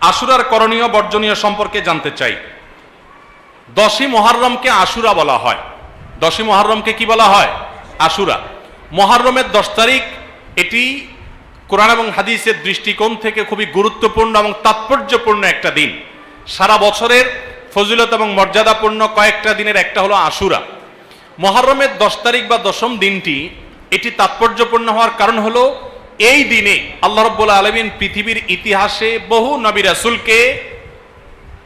আশুরার করণীয় বর্জনীয় সম্পর্কে জানতে চাই। দশই মহারমকে আশুরা বলা হয়। দশই মহারমকে কি বলা হয়? আশুরা। মহারমের দশ তারিখ এটি কোরআন এবং হাদিসের দৃষ্টিকোণ থেকে খুবই গুরুত্বপূর্ণ এবং তাৎপর্যপূর্ণ একটা দিন। সারা বছরের ফজিলত এবং মর্যাদাপূর্ণ কয়েকটা দিনের একটা হলো আশুরা। মহরমের দশ তারিখ বা দশম দিনটি এটি তাৎপর্যপূর্ণ হওয়ার কারণ হলো এই দিনে আল্লাহ রব্বুল আলমিন পৃথিবীর ইতিহাসে বহু নবী রাসুলকে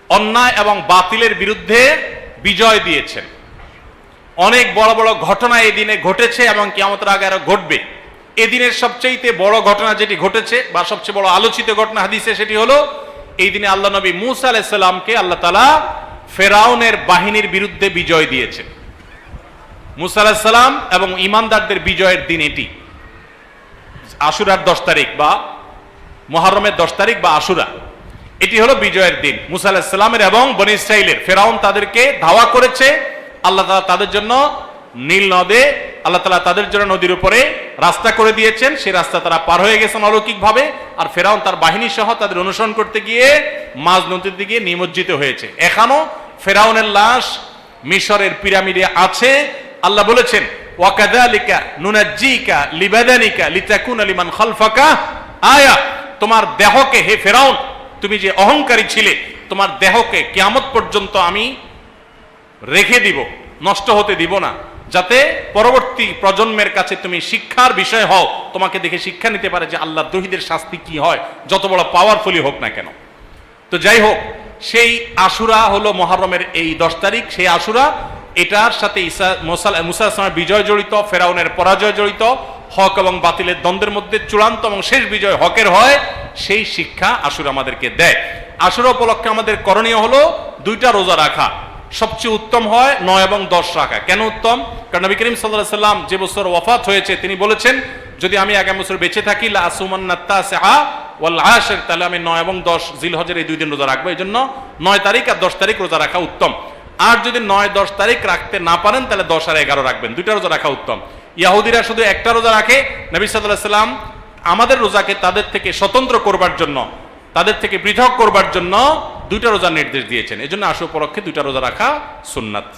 অন্যায় এবং বাতিলের বিরুদ্ধে বিজয় দিয়েছেন। অনেক বড় বড় ঘটনা এই দিনে ঘটেছে এবং কিয়ামতের আগে আরও ঘটবে। এদিনের সবচেয়ে বড় ঘটনা যেটি ঘটেছে বা সবচেয়ে বড় আলোচিত ঘটনা হাদিসে সেটি হলো, এই দিনে আল্লাহ নবী মুসা আলাইসাল্লামকে আল্লাহ তালা ফেরাউনের বাহিনীর বিরুদ্ধে বিজয় দিয়েছেন। মুসা আলাহিসাল্লাম এবং ইমানদারদের বিজয়ের দিন এটি। আশুরার দশ তারিখ বা মহরমের দশ তারিখ বা আশুরা। এটি হলো বিজয়ের দিন। মুসা আলাহিসাল্লামের এবং বনি ইসরাইলের। ফেরাউন তাদেরকে ধাওয়া করেছে। আল্লাহ তালা তাদের জন্য নীল নদে, আল্লাহ তালা তাদের জন্য নদীর উপরে রাস্তা করে দিয়েছেন। সেই রাস্তা তারা পার হয়ে গেছেন অলৌকিকভাবে। আর ফেরাউন তার বাহিনী সহ তাদের অনুসরণ করতে গিয়ে মাঝ নদীর দিকে নিমজ্জিত হয়েছে। এখনও ফেরাউনের লাশ মিশরের পিরামিডে আছে। আল্লাহ বলেছেন ওয়াকাদালিকা নুনাজ্জিকা লিবাদানিকা তোমার দেহকে হে ফেরাউন, তুমি যে অহংকারী ছিলে, তোমার দেহকে কিয়ামত পর্যন্ত আমি রেখে দিব, নষ্ট হতে দিব না, যাতে পরবর্তী প্রজন্মের কাছে তুমি শিক্ষার বিষয় হও। তোমাকে দেখে শিক্ষা নিতে পারে যে আল্লাহ দহিদের শাস্তি কি হয়, যত বড় পাওয়ারফুলি হোক না কেন। তো যাই হোক, সেই আশুরা হলো মহরমের এই দশ তারিখ, সেই আশুরা এটার সাথে ইসা মোসাল মুসা বিজয় জড়িত, ফেরাউনের পরাজয় জড়িত, হক এবং বাতিলের দ্বন্দ্বের মধ্যে চূড়ান্ত এবং শেষ বিজয় হকের হয়, সেই শিক্ষা আসুর আমাদেরকে দেয়। আসুর উপলক্ষে আমাদের করণীয় হলো দুইটা রোজা রাখা। সবচেয়ে উত্তম হয় নয় এবং দশ রাখা। কেন উত্তম? কারণ নবী করিম সাল্লাহ সাল্লাম যে বছর ওয়াফাত হয়েছে, তিনি বলেছেন, যদি আমি আগামী বছর বেঁচে থাকি তাহলে আমি নয় এবং দশ জিলহজের এই দুই দিন রোজা রাখব। এই জন্য নয় তারিখ আর দশ তারিখ রোজা রাখা উত্তম। আর যদি নয়, দশ তারিখ রাখতে না পারেন, তাহলে দশ আর এগারো রাখবেন। দুইটা রোজা রাখা উত্তম। ইয়াহুদিরা শুধু একটা রোজা রাখে। নবী সাল্লাম আমাদের রোজাকে তাদের থেকে স্বতন্ত্র করবার জন্য, তাদের থেকে পৃথক করবার জন্য দুইটা রোজা নির্দেশ দিয়েছেন। এই জন্য আশু উপলক্ষে দুইটা রোজা রাখা সুন্নাত।